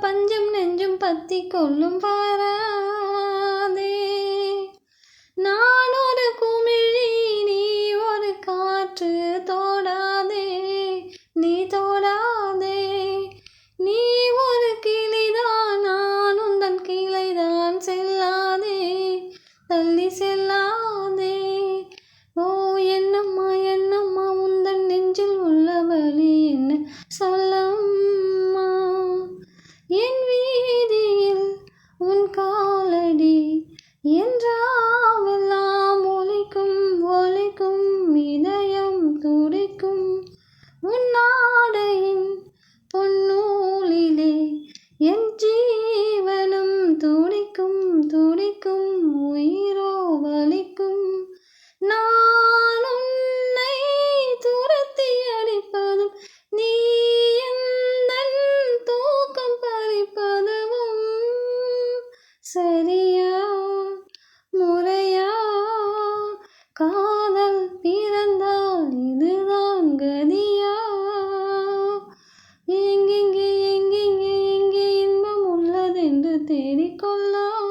பஞ்சம் நெஞ்சும் பத்தி கொள்ளும் பாராதே. நான் ஒரு குமிழி நீ ஒரு காற்று தோடாதே. நீ தோடாதே. நீ ஒரு கிளிதான் நான் உந்தன் கிளைதான் செல்லாதே. தள்ளி செல்லாதே. ஓ என்னம்மா என்னம்மா உந்தன் நெஞ்சில் உள்ள வழி என்ன சொல்ல நாளடி என்றாவெல்லாம் ஒலிக்கும் ஒலிக்கும் இதயம் துடி சரியா முறையா? காதல் பிறந்தால் இதுதான் கதியா? எங்கெங்கே எங்கெங்கே எங்கே இன்பம் உள்ளதென்று தேடிக்கொள்ளா?